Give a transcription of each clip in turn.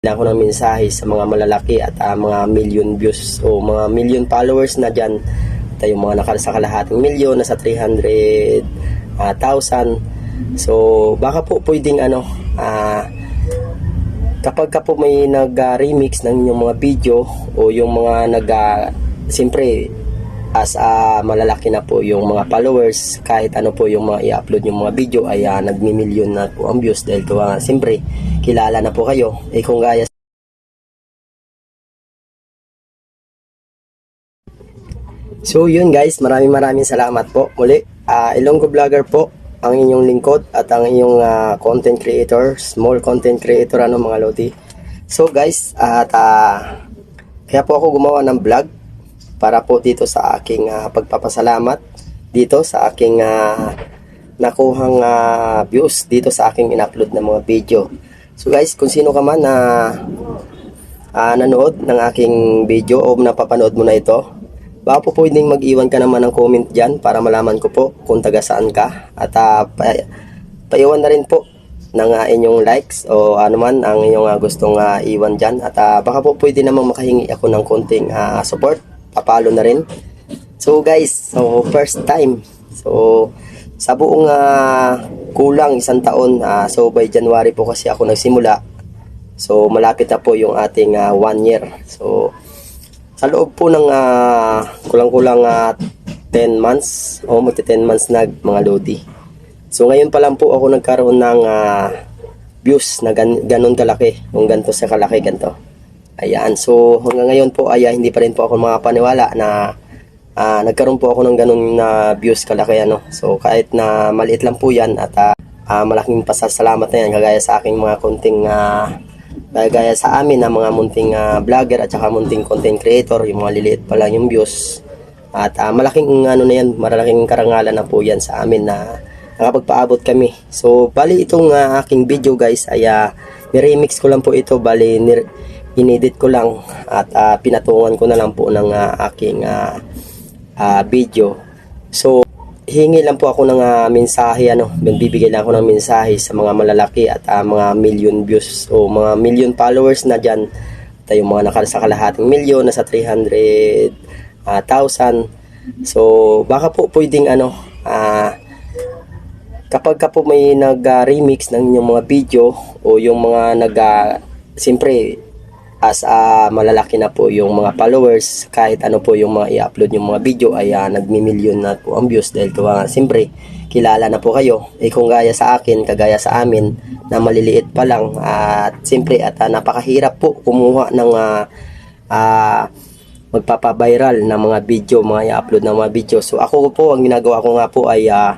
lang ko ng mensahe sa mga malalaki at ah, mga million views o mga million followers na dyan. Tayo mga nakala sa kalahating milyon, nasa 300,000. So, baka po pwedeng ano, ah, kapag ka po may nag-remix ng inyong mga video o yung mga nag ah, siyempre as a malalaki na po yung mga followers kahit ano po yung mga i-upload yung mga video ay uh, nagmi-million na po ang views dahil uh, siyempre kilala na po kayo eh kung gaya So yun guys, maraming maraming salamat po muli. Ah, Ilonggo Vlogger po ang inyong lingkod at ang inyong ah, content creator, small content creator ano mga lodi. So guys, at ah, kaya po ako gumawa ng vlog para po dito sa aking ah, pagpapasalamat dito sa aking ah, nakuhang ah, views dito sa aking in-upload na mga video. So guys, kung sino ka man na ah, nanood ng aking video o napapanood mo na ito, baka po pwedeng mag-iwan ka naman ng comment dyan para malaman ko po kung taga saan ka. At pa, paiwan na rin po ng ah, inyong likes o ano man ang inyong ah, gustong ah, iwan dyan. At ah, baka po pwede namang makahingi ako ng konting ah, support papalo na rin so guys so first time so sa buong ah, kulang isang taon ah, so by January po kasi ako nagsimula so malapit na po yung ating ah, one year so sa loob po ng ah, kulang-kulang ah, 10 months o magti 10 months na mga lodi. So ngayon pa lang po ako nagkaroon ng ah, views na gan ganun kalaki. Kung ganito sa kalaki ganito. Ayan. So hanggang ngayon po ay ah, hindi pa rin po ako makapaniwala na ah, nagkaroon po ako ng ganun na views kalaki ano. So kahit na maliit lang po yan at ah, ah, malaking pasasalamat na yan kagaya sa aking mga konting ah, Gaya sa amin na mga munting ah, vlogger at saka munting content creator, yung mga liliit pa lang yung views. At ah, malaking ano na yan, malaking karangalan na po yan sa amin na nakapagpaabot kami. So, bali itong ah, aking video guys ay uh, remix ko lang po ito, bali nir- inedit ko lang at ah, pinatungan ko na lang po ng ah, aking ah, ah, video. So, hingi lang po ako ng ah, mensahe ano, bibigay lang ako ng mensahe sa mga malalaki at ah, mga million views o mga million followers na diyan. Tayo mga nakala sa kalahating milyon nasa 300,000. So baka po pwedeng ano ah, kapag ka po may nag-remix ng inyong mga video o yung mga nag ah, siyempre as a malalaki na po yung mga followers kahit ano po yung mga i-upload yung mga video ay uh, nagmi-million na po ang views dahil uh, siyempre kilala na po kayo. Eh kung gaya sa akin kagaya sa amin na maliliit pa lang at siyempre at uh, napakahirap po kumuha ng uh, uh, magpapa-viral na mga video mga i-upload na mga video. So ako po ang ginagawa ko nga po ay uh,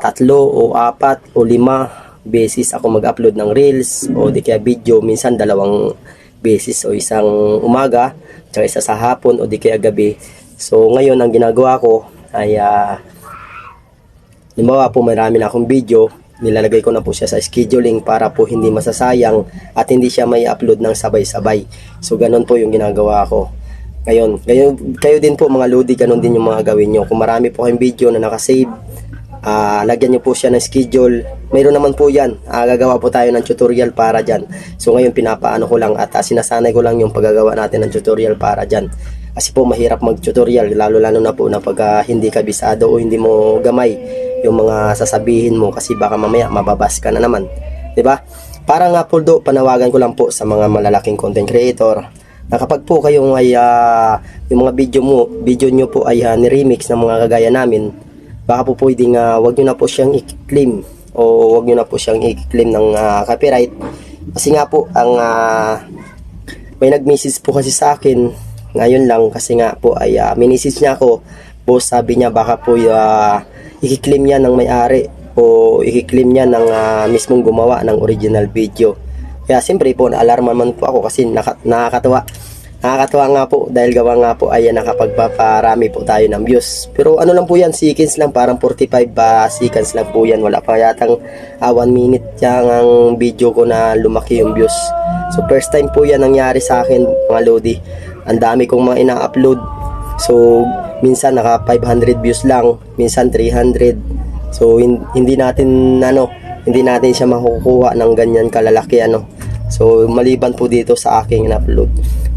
tatlo o apat o lima beses ako mag-upload ng reels o di kaya video minsan dalawang beses o isang umaga tsaka isa sa hapon o di kaya gabi. So ngayon ang ginagawa ko ay uh, limbawa po marami na akong video nilalagay ko na po siya sa scheduling para po hindi masasayang at hindi siya may upload ng sabay-sabay. So ganun po yung ginagawa ko. Ngayon, ngayon kayo din po mga lodi ganun din yung mga gawin nyo. Kung marami po kayong video na nakasave uh, lagyan nyo po siya ng schedule. Mayroon naman po yan. Uh, gagawa po tayo ng tutorial para dyan. So ngayon pinapaano ko lang at uh, sinasanay ko lang yung paggagawa natin ng tutorial para dyan. Kasi po mahirap mag tutorial lalo lalo na po na pag uh, hindi ka bisado o hindi mo gamay yung mga sasabihin mo kasi baka mamaya mababas ka na naman. Ba? Diba? para nga po do panawagan ko lang po sa mga malalaking content creator na kapag po kayong ay uh, yung mga video mo video nyo po ay uh, ni-remix ng mga kagaya namin baka po pwedeng uh, wag nyo na po siyang i-claim o wag nyo na po siyang i-claim ng uh, copyright. Kasi nga po ang uh, may nag-message po kasi sa akin ngayon lang kasi nga po ay uh, message niya ako. Boss sabi niya baka po uh, i-claim niya ng may-ari o i-claim niya ng uh, mismong gumawa ng original video. Kaya siyempre po naalarma man po ako kasi naka, nakakatawa Nakakatuwa nga po dahil gawa nga po ay nakapagpaparami po tayo ng views. Pero ano lang po yan, seconds lang, parang 45 ba seconds lang po yan. Wala pa yatang 1 uh, minute yung ang video ko na lumaki yung views. So first time po yan nangyari sa akin mga Lodi. Ang dami kong mga ina-upload. So minsan naka 500 views lang, minsan 300. So hin- hindi natin ano, hindi natin siya makukuha ng ganyan kalalaki ano So maliban po dito sa aking in-upload.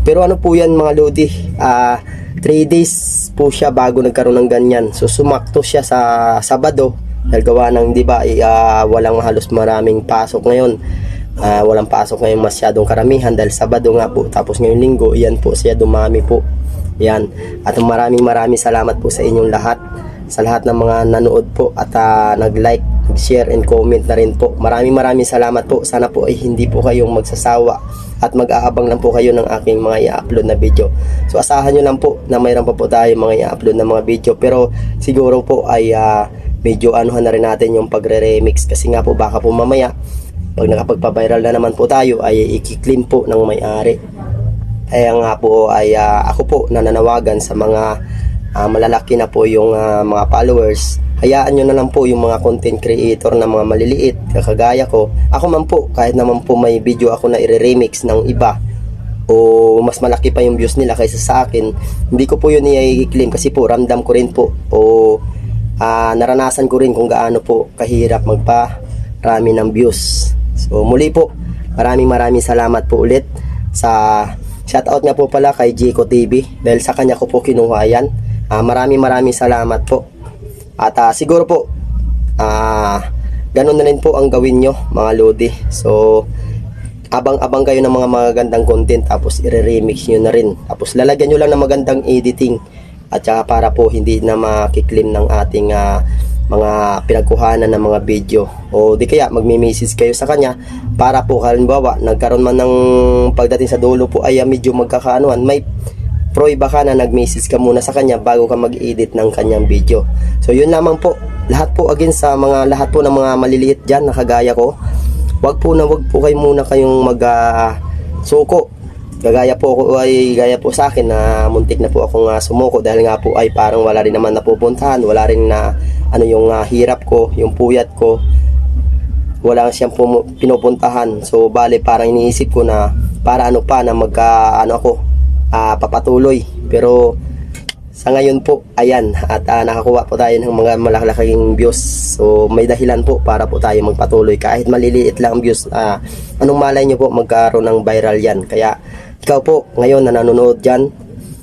Pero ano po yan mga Lodi? Ah 3 days po siya bago nagkaroon ng ganyan. So sumakto siya sa Sabado. Dahil gawa ng di ba ah, walang halos maraming pasok ngayon. Ah, walang pasok ngayon masyadong karamihan dahil Sabado nga po. Tapos ngayong linggo, yan po siya dumami po. Yan. At maraming maraming salamat po sa inyong lahat. Sa lahat ng mga nanood po at ah, nag-like, nag-share and comment na rin po. Maraming maraming salamat po. Sana po ay hindi po kayong magsasawa at mag-aabang lang po kayo ng aking mga i-upload na video. So asahan nyo lang po na mayroon pa po tayo mga i-upload na mga video pero siguro po ay ah, medyo anuhan na rin natin yung pagre-remix kasi nga po baka po mamaya pag nakapagpa-viral na naman po tayo ay i-claim po ng may-ari. Kaya nga po ay ah, ako po nananawagan sa mga ah, malalaki na po yung ah, mga followers. Hayaan nyo na lang po yung mga content creator na mga maliliit, kagaya ko. Ako man po, kahit naman po may video ako na i-remix ng iba, o mas malaki pa yung views nila kaysa sa akin, hindi ko po yun i-claim kasi po ramdam ko rin po o ah, naranasan ko rin kung gaano po kahirap magpa rami ng views. So muli po, maraming maraming salamat po ulit sa shoutout nga po pala kay Jico TV dahil sa kanya ko po kinuha yan. Ah, maraming maraming salamat po. At ah, siguro po, ah, ganun na rin po ang gawin nyo mga Lodi. So, abang-abang kayo ng mga magagandang content tapos i-remix nyo na rin. Tapos lalagyan nyo lang ng magandang editing at saka para po hindi na makiklim ng ating ah, mga pinagkuhanan ng mga video o di kaya magme-message kayo sa kanya para po halimbawa nagkaroon man ng pagdating sa dulo po ay medyo magkakaanuhan may Proy baka na nag-message ka muna sa kanya bago ka mag-edit ng kanyang video. So yun lamang po. Lahat po again sa mga lahat po ng mga maliliit diyan na kagaya ko. Wag po na wag po kayo muna kayong mag ah, suko. Gagaya po ako ay gaya po sa akin na muntik na po akong ah, sumuko dahil nga po ay parang wala rin naman napupuntahan, wala rin na ano yung ah, hirap ko, yung puyat ko wala siyang pinupuntahan. So, bale, parang iniisip ko na para ano pa na magka, ano ako, ah, papatuloy. Pero, sa ngayon po, ayan, at ah, nakakuha po tayo ng mga malalaking views. So, may dahilan po para po tayo magpatuloy. Kahit maliliit lang ang views, ah, anong malay nyo po magkaroon ng viral yan. Kaya, ikaw po, ngayon na nanonood dyan,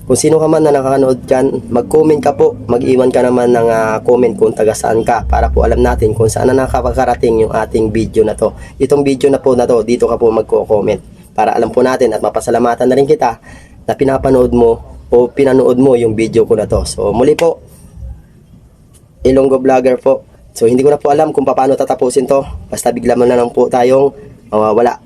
kung sino ka man na nakakanood dyan, mag-comment ka po, mag-iwan ka naman ng ah, comment kung taga saan ka para po alam natin kung saan na nakakarating yung ating video na to. Itong video na po na to, dito ka po magko-comment para alam po natin at mapasalamatan na rin kita na pinapanood mo o pinanood mo yung video ko na to. So muli po, Ilonggo Vlogger po. So hindi ko na po alam kung paano tatapusin to. Basta bigla mo na lang po tayong mawawala.